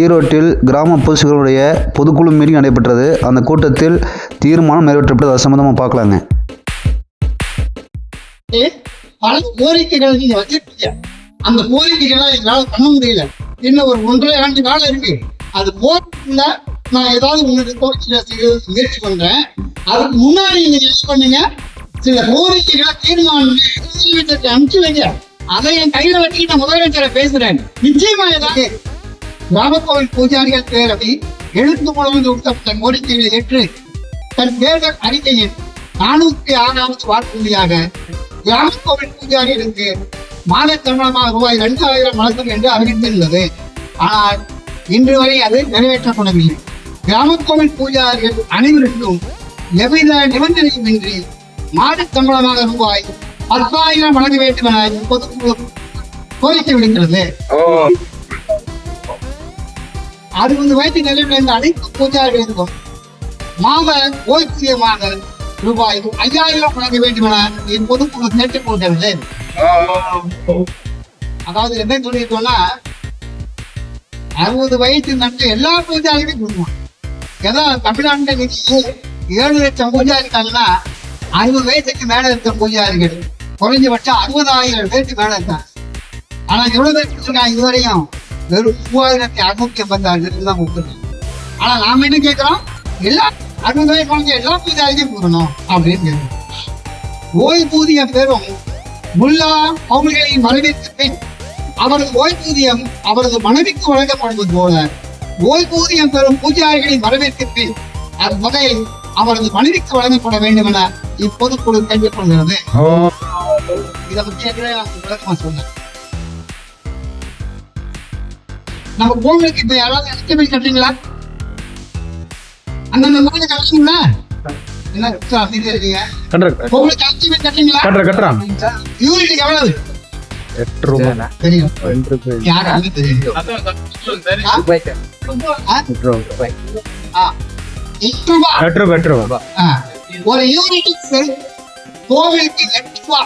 ஈரோட்டில் கிராம பொதுச்சுகளுடைய பொதுக்குழு மீட்டிங் நடைபெற்றது. அந்த கூட்டத்தில் தீர்மானம் நிறைவேற்றப்பட்டது. அது சம்பந்தமாக பார்க்கலாங்க. பல கோரிக்கைகள் நீங்க வச்சிருக்கீங்க அந்த கோரிக்கைகளை எங்களால் பண்ண முடியல. இன்னும் ஒரு ஒன்றரை ஆண்டு காலம் இருக்கு. அது போட்டுல நான் ஏதாவது உங்களுக்கு கோரிக்கைகளை செய்ய முயற்சி பண்றேன். அதுக்கு முன்னாடி நீங்க என்ன பண்ணுங்க. சில கோரிக்கைகளை தீர்மானம் அனுப்பிச்சு வைங்க. அதை என் கையில வச்சுட்டு நான் முதலமைச்சரை பேசுறேன். நிச்சயமா ஏதாவது கிராமக்கோவில் பூஜாரிகள் பேரவை எழுத்து மூலம் தன் கோரிக்கைகளை ஏற்று தன் தேர்தல் அறிக்கையின் நானூத்தி ஆறாவது வாக்குறுதியாக கிராமக்கோவில் பூஜாரிகளுக்கு மாத சம்பளமாக ரூபாய் இரண்டாயிரம் வழங்கும் என்று அறிவித்துள்ளது. ஆனால் இன்று வரை அது நிறைவேற்றப்படவில்லை. கிராமக்கோவில் பூஜாரிகள் அனைவருக்கும் எவ்வித நிபந்தனையுமின்றி மாத சம்பளமாக ரூபாய் பத்தாயிரம் வழங்க வேண்டும் என பொதுக்குழு கோரிக்கை விடுக்கிறது. அறுபது வயது நிலையில் இருந்த அனைத்து பூஜாரிகளுக்கும் மாத ஓய்வூதியமாக ரூபாய் ஐயாயிரம் வழங்க வேண்டும் என என் பொதுக்குழு கேட்டுக்கொள்கிறது அதாவது என்ன சொல்லியிருக்கோம்னா அறுபது வயசு நட்டு எல்லா பூஜாரிகளையும் கொடுக்கணும் ஏதோ தமிழ்நாட்டில் ஏழு லட்சம் பூஜாரி இருக்காங்கன்னா அறுபது வயசுக்கு மேல இருக்க பூஜாரிகள். குறைஞ்சபட்சம் அறுபதாயிரம் பேருக்கு மேல இருக்காங்க. ஆனா எவ்வளவு பேர் இருக்காங்க இதுவரையும் வெறும் மூவாயிரத்தி அறுநூத்தி ஐம்பத்தாறு பேருக்கு தான் கொடுத்துருக்காங்க ஆனா நாம என்ன கேட்கிறோம்? எல்லா அறுபது வயசு குழந்தை எல்லா பூஜாரிக்கும் கொடுக்கணும் அப்படின்னு கேட்கிறோம். ஓய்வூதியம் பெறும் முல்லா அவர்களின் மனைவிக்கு பின் அவரது ஓய்வூதியம் அவரது மனைவிக்கு வழங்கப்படுவது போல ஓய்வூதியம் பெறும் பூஜாரிகளின் வரவேற்கு பின் அவ்வகை அவரது மனைவிக்கு வழங்கப்பட வேண்டும் என இப்பொதுக்குழு கேட்டுக்கொள்கிறது இதை பற்றி விளக்கமா சொன்னேன். நம்ம கோவிலுக்கு இப்ப யாராவது எஸ்டிமேட் கட்டுறீங்களா? அந்தந்த மாதிரி கட்டுறீங்களா என்ன அமைதியா இருக்கீங்க? கோவிலுக்கு எஸ்டிமேட் கட்டுறீங்களா? கட்டுற கட்டுறான். யூனிட் எவ்வளவு? தெரியும். யாராவது தெரியும். ஒரு யூனிட்டுக்கு கோவிலுக்கு எட்டு ரூபா.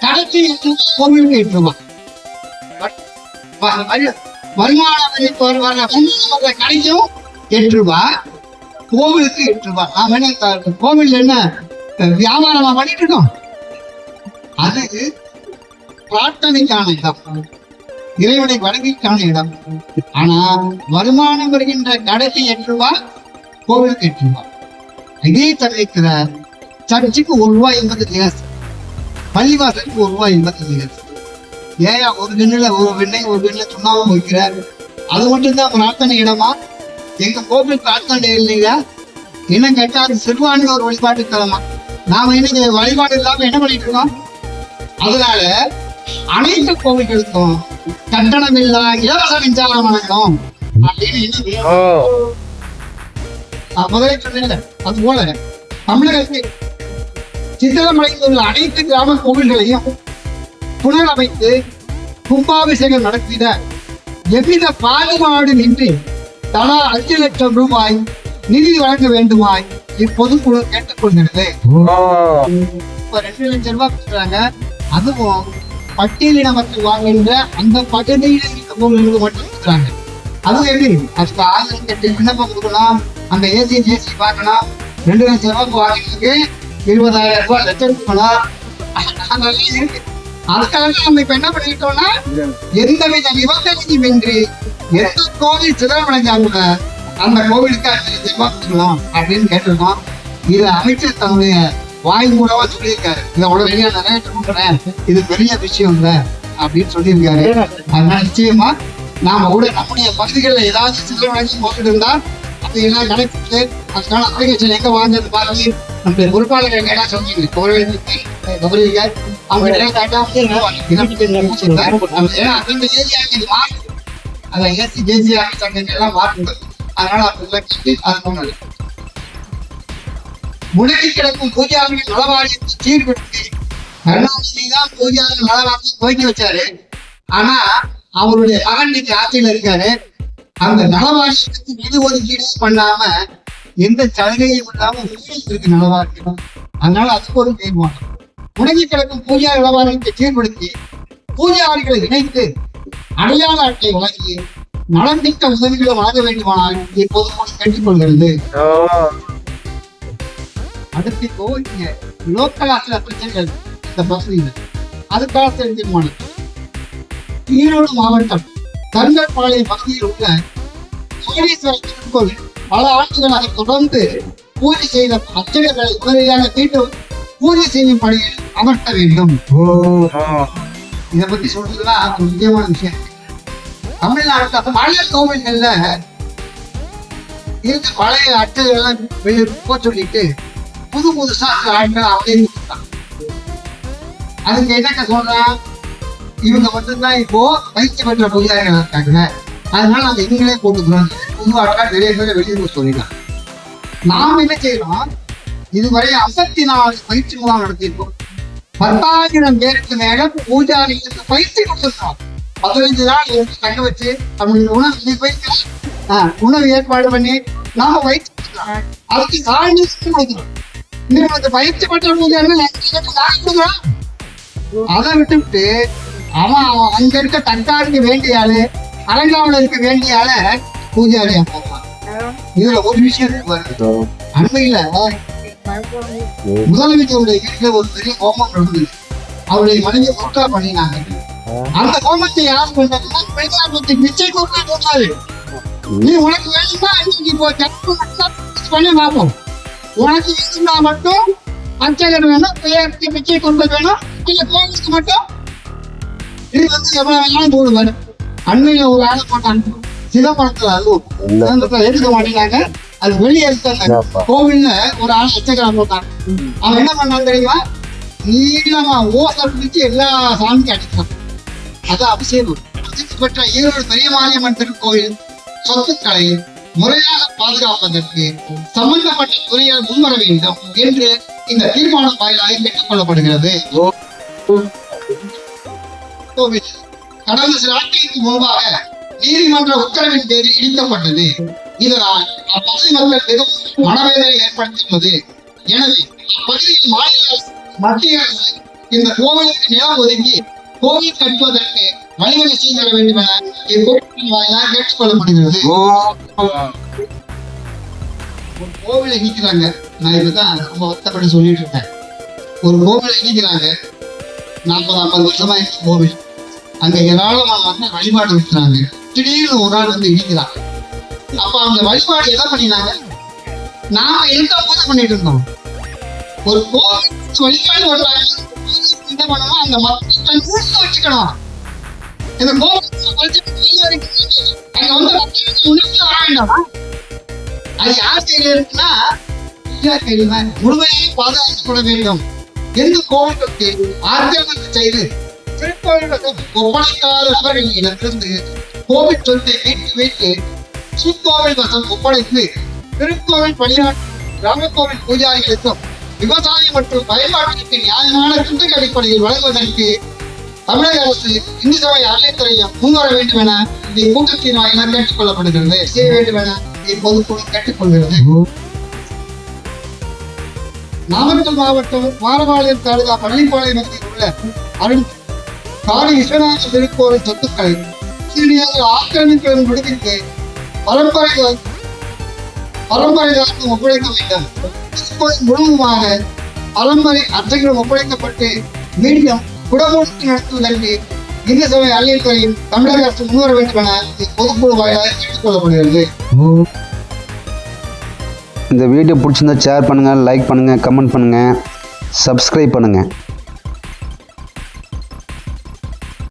கடைசி கோவிலுக்கு எட்டு ரூபா. வருமான வரி வர- வர- வருமான வரி கடைக்கும் எட்டு ரூபா கோவிலுக்கு எட்டு ரூபா நாம என்ன கோவில் என்ன வியாபாரமா பண்ணிட்டு இருக்கோம்? அது பிரார்த்தனைக்கான இடம். இறைவனை வணங்கிக்கான இடம். ஆனா வருமானம் வருகின்ற கடைசி எட்டு ரூபா கோவிலுக்கு எட்டு ரூபா இதே தவிர்க்கிற சர்ச்சுக்கு ஒரு ரூபாய் எண்பது கேஸ் பள்ளிவாசலுக்கு ஒரு ரூபாய் எண்பது கேஸ் ஏயா ஒரு கிண்ணில் ஒரு வெண்ணெய் ஒரு கிண்ணில் சுண்ணாமம் வைக்கிறார். அது மட்டும்தான் பிரார்த்தனை இடமா? எங்க கோவில் பிரார்த்தனை இல்லையா? என்ன கேட்டா அது சிறுவாணி ஒரு வழிபாட்டு தலமா நாம என்ன வழிபாடு இல்லாம என்ன பண்ணிட்டு இருக்கோம்? அதனால அனைத்து கோவில்களுக்கும் கட்டணம் இல்லா இலவச மின்சாரம் வழங்கணும் அப்படின்னு முதலே சொன்னேன்ல அது போல தமிழகத்தில் சித்திரமடைந்து உள்ள அனைத்து கிராம கோவில்களையும் புனரமைத்து கும்பாபிஷேகம் நடத்திட எவ்வித பாகுபாடும் இன்றி தலா அஞ்சு லட்சம் ரூபாய் நிதி வழங்க வேண்டுமாய் இப்பொதுக்குழு கேட்டுக்கொள்கிறது. இப்ப ரெண்டு லட்சம் ரூபாய் கொடுக்குறாங்க. அதுவும் பட்டியலின மக்கள் வாங்குகின்ற அந்த பகுதியில் இருக்க கோவில்களுக்கு மட்டும் கொடுக்குறாங்க. அது எப்படி? அதுக்கு ஆயிரத்தி எட்டு விண்ணப்பம் கொடுக்கணும் அந்த ஏசி ஜேசி பார்க்கணும் ரெண்டு லட்சம் ரூபாய்க்கு வாங்கினதுக்கு இருபதாயிரம் ரூபாய் லட்சம் கொடுக்கணும் அதெல்லாம் இருக்கு அதுக்காக நம்ம இப்ப என்ன பண்ணிட்டோம்னா எந்தவித நிபந்தனையும் இன்றி எந்த கோவில் சிதறமடைஞ்சாங்க அந்த கோவிலுக்கு அஞ்சு அப்படின்னு கேட்டிருக்கோம் இது அமைச்சர் தன்னுடைய வாய் மூலமா சொல்லியிருக்காரு. இதை உடனடியா நிறைய கொடுக்குறேன். இது பெரிய விஷயம் இல்ல அப்படின்னு சொல்லியிருக்காரு. அதனால நிச்சயமா நாம கூட நம்முடைய பகுதிகளில் ஏதாவது சிதறமடைஞ்சு போட்டுட்டு இருந்தா அது எல்லாம் கணக்கு அதுக்கான அப்ளிகேஷன் எங்க வாங்குறது பாருங்க. நம்முடைய பொறுப்பாளர் எங்க எல்லாம் சொன்னீங்க கோவிலுக்கு கபடிங்க அவங்க எல்லாம் கரெக்டா அந்த ஏரியாவுக்கு மாறுது அதை ஏசி ஜேசி சங்கங்கள் எல்லாம் மாறுது அதனால அதெல்லாம் கட்டி அது. பண்ணல முடங்கி கிடக்கும் பூஜாரிகள் நலவாரியத்தை சீர்படுத்தி கருணாநிதி தான் பூஜாரிகள் நலவாரியத்தை துவக்கி வச்சாரு. ஆனா அவருடைய மகன் இன்னைக்கு ஆட்சியில இருக்காரு. அந்த நலவாரியத்துக்கு நிதி ஒதுக்கீடு பண்ணாம எந்த சலுகையும் இல்லாம இருக்கு நலவாரியம் அதனால அதுக்கு ஒரு தீர்மானம் முடங்கி கிடக்கும் பூஜா நலவாரியத்தை சீர்படுத்தி பூஜாரிகளை இணைத்து அடையாள அட்டை வழங்கி நலமிக்க உதவிகளை வழங்க வேண்டுமானால் இப்போது கேட்டுக்கொள்கிறது. அடுத்து இங்க லோக்கல் சில பிரச்சனைகள் இந்த பகுதியில். அதுக்காக தெரிஞ்சுக்கணும் ஈரோடு மாவட்டம் கருங்கற்பாளையம் பகுதியில் உள்ள சோழீஸ்வரர் திருக்கோவில் பல ஆண்டுகளாக தொடர்ந்து பூஜை செய்த அர்ச்சகர்களை உடனடியாக மீண்டும் பூஜை செய்யும் பணியில் அமர்த்த வேண்டும். இதை பத்தி சொல்றதுலாம் ஒரு முக்கியமான விஷயம். தமிழ்நாட்டில் பழைய கோவில்கள்ல இருந்த பழைய அட்டைகள் எல்லாம் வெளியே போக சொல்லிட்டு புது புதுசா ஆட்கள் கொடுத்தாங்க அதுக்கு என்னங்க சொல்றான் இவங்க மட்டும்தான் இப்போ பயிற்சி பெற்ற பூஜாரிகள் இருக்காங்க. அதனால அந்த இவங்களே போட்டுக்கிறோம் புது ஆட்கள் நிறைய பேர் வெளியே சொல்லிடலாம் நாம் என்ன செய்யறோம்? இதுவரை நாலு பயிற்சி முகாம் நடத்தியிருக்கோம் பத்தாயிரம் பேருக்கு மேல பூஜாரிகளுக்கு பயிற்சி கொடுத்துருக்கோம் பதினைந்து நாள் தங்க வச்சு அவங்களுக்கு உணவு பயிற்சி உணவு ஏற்பாடு பண்ணி நாம பயிற்சி. அதுக்கு காரணி இன்னும் அந்த பயிற்சி பெற்ற பூஜாரிகள் அதை விட்டுவிட்டு அவன் அங்க இருக்க தற்காலிக்கு வேண்டிய ஆளு அரங்காவில் இருக்க வேண்டிய ஆள பூஜாரியா போவான் இதுல ஒரு விஷயம் பாருங்க. அண்மையில முதலமைச்சருடைய வீட்டுல ஒரு பெரிய ஹோமம் நடந்தது. அவருடைய மனைவி குற்றா பண்ணினாங்க. அந்த ஹோமத்தை யார் பண்ணாங்கன்னா பிரஜாபதி பிச்சை போட்டாரு நீ உனக்கு வேணுமா நீ இப்போ ஜனநாயகம் பண்ணி பார்ப்போம். உனக்கு வேணும்னா மட்டும் அர்ச்சகர் வேணும் பிள்ளையாருக்கு பிச்சை கொண்டு வேணும் இல்ல கோவிலுக்கு மட்டும். இது வந்து எவ்வளவு வேணாலும் போடுவாரு. அண்மையில ஒரு ஆளை போட்டாங்க. சிதம்பரத்துல அதுவும் எடுக்க மாட்டேங்கிறாங்க. அது வெளியே இருக்காங்க கோவில்ல ஒரு ஆள் போட்டாங்க அவன் என்ன பண்ணான் தெரியுமா? நீளமா ஓசை பிடிச்சு எல்லா சாமிக்கும் அடிச்சான் அதான் அபிஷேகம். பிரசித்தி பெற்ற ஈரோடு பெரிய மாரியம்மன் திருக்கோயில் சொத்துக்களை முறையாக பாதுகாப்பதற்கு சம்பந்தப்பட்ட துறையால் முன்வர வேண்டும் என்று இந்த தீர்மானம் வாயிலாக கேட்டுக் கொள்ளப்படுகிறது. கோவில். கடந்த சில நாட்களுக்கு முன்பாக நீதிமன்ற உத்தரவின் பேரில் இடிக்கப்பட்டது. இதனால் அப்பகுதி மக்கள் மிகவும் மனவேதனை ஏற்படுத்தியுள்ளது. எனவே அப்பகுதியில் மாநில அரசு, மத்திய அரசு இந்த கோவிலுக்கு நிலம் ஒதுக்கி கோவில் கட்டுவதற்கு வழிவகை செய்து தர வேண்டும் என இக்கூட்டத்தின் வாயிலாக ஒரு கோவிலை இடிக்கிறாங்க. நான் இதுதான் ரொம்ப வருத்தப்பட்டு சொல்லிட்டு இருக்கேன். ஒரு கோவிலை இடிக்கிறாங்க. நாற்பது ஐம்பது வருஷமா கோவில். அங்க ஏராளமான வழிபாடு வைக்கிறாங்க. திடீர்னு ஒரு நாள் வந்து இடிக்கிறான் அப்ப அவங்க வழிபாடு எதை பண்ணினாங்க? நாம இருந்த போது பண்ணிட்டு இருந்தோம். ஒரு கோவில் வழிபாடு வர்றாங்க என்ன பண்ணணும் அந்த மக்கள் ஊருக்கு வச்சுக்கணும். இந்த கோவில் அங்க வந்து உணர்ந்து வர வேண்டாமா? அது யார் கையில இருக்குன்னா யார் கையில தான் பாதுகாத்துக் கொள்ள வேண்டும். எந்த கோவிலுக்கு ஆக்கிரமிப்பு செய்து திருக்கோவிலுக்கு ஒப்படைக்காத நபர்களிடமிருந்து கோவில் சொத்தை மீட்டு வைத்து சுக்கோவில் வசம் ஒப்படைத்து திருக்கோவில் பணியாற்றும் கிராமக்கோவில் பூஜாரிகளுக்கும் விவசாயம் மற்றும் பயன்பாட்டிற்கு நியாயமான குத்தகை அடிப்படையில் வழங்குவதற்கு தமிழக அரசு இந்து சபை அறநிலைத்துறையும் முன்வர வேண்டும் என இந்த கூட்டத்தின் வாயிலாக கேட்டுக் கொள்ளப்படுகிறது. செய்ய வேண்டும் என இப்பொதுக்குழு கேட்டுக்கொள்கிறது நாமக்கல் மாவட்டம் மாரபாளையம் தாலுகா பள்ளிப்பாளையம் பகுதியில் உள்ள அருள் காளி விஸ்வநாத திருக்கோவில் சொத்துக்கள் சீனியாக ஆக்கிரமிப்பின் விடுவித்து பரம்பரை பரம்பரையாக ஒப்படைக்க வேண்டும் முழுவதுமாக பரம்பரை அர்ச்சகர்கள் ஒப்படைக்கப்பட்டு மீண்டும் குடமுழுக்கு நடத்துவதற்கு இந்து சபை துறையில் தமிழக அரசு முன்வர வேண்டும் என பொதுக்குழு வாயிலாக கேட்டுக்கொள்ளப்படுகிறது இந்த வீடியோ பிடிச்சிருந்தா ஷேர் பண்ணுங்கள் லைக் பண்ணுங்கள் கமெண்ட் பண்ணுங்கள் சப்ஸ்கிரைப் பண்ணுங்கள்